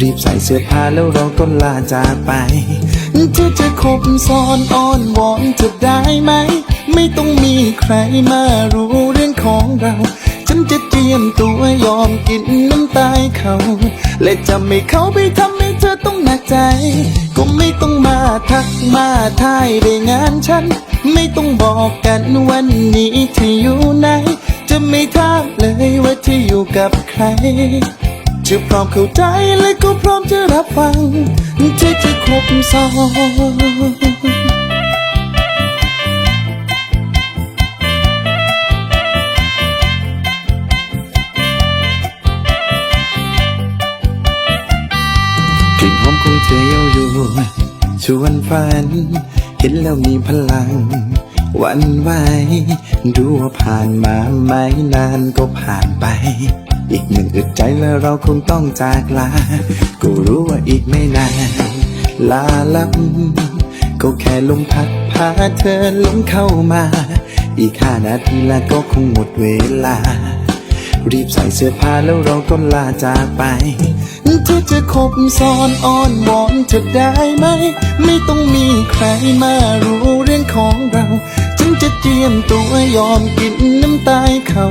รีบใส่เสื้อผ้าแล้วเราก็ลาจากไป เธอจะคบซ้อนอ้อนวอนจะได้ไหม ไม่ต้องมีใครมารู้เรื่องของเรา ฉันจะเตรียมตัวยอมกินน้ำตายเขา และจะไม่เขาไปทำให้เธอต้องหนักใจ ก็ไม่ต้องมาทักมาทายได้งานฉัน ไม่ต้องบอกกันวันนี้ที่อยู่ไหน จะไม่ถามเลยว่าที่อยู่กับใคร จะพร้อมเข้าใจและก็พร้อมจะรับฟังที่จะครบซ้อนกลิ่นหอมของเธอเย้ายวนชวนฝัน เห็นแล้วมีพลัง วันไหวดูว่าผ่านมาไม่นานก็ผ่านไป อีกหนึ่งอึดใจแล้วเราคงต้องจากลาก็รู้ว่าอีกไม่นานลาลับ ก็แค่ลมพัดพาเธอลงเข้ามา อีกห้านาทีแล้วก็คงหมดเวลา รีบใส่เสื้อผ้าแล้วเราก็ลาจากไปเธอจะคบซ้อนอ้อนวอนจะได้ไหม ไม่ต้องมีใครมารู้เรื่องของเรา ฉันจะเตรียมตัวยอมกินน้ำตายเขา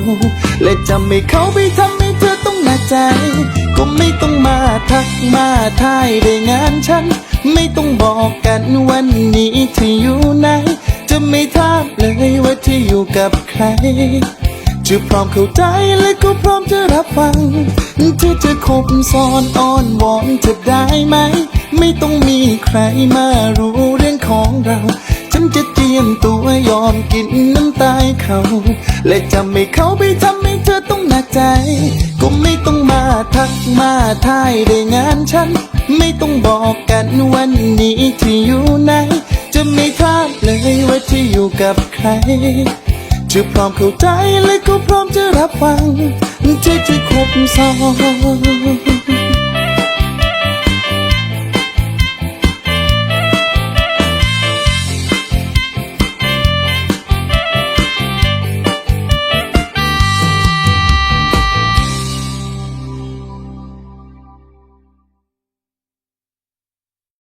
และจะไม่เข้าไปทำ ต้องหนักใจ ก็ไม่ต้องมาทักมาทายได้งานฉัน ไม่ต้องบอกกันวันนี้ที่อยู่ไหน จะไม่ถามเลยว่าที่อยู่กับใคร จะพร้อมเข้าใจและก็พร้อมจะรับฟังที่จะคบซ้อนอ้อนวอนจะได้ไหม ไม่ต้องมีใครมารู้เรื่องของเรา ยมตัวยอมกินน้ำตายเขา และจะไม่เขาไปทำให้เธอต้องหนักใจ ก็ไม่ต้องมาทักมาทายได้งานฉัน ไม่ต้องบอกกันวันนี้ที่อยู่ไหน จะไม่ถามเลยว่าที่อยู่กับใคร จะพร้อมเข้าใจและก็พร้อมจะรับฟังที่จะครบซ้อน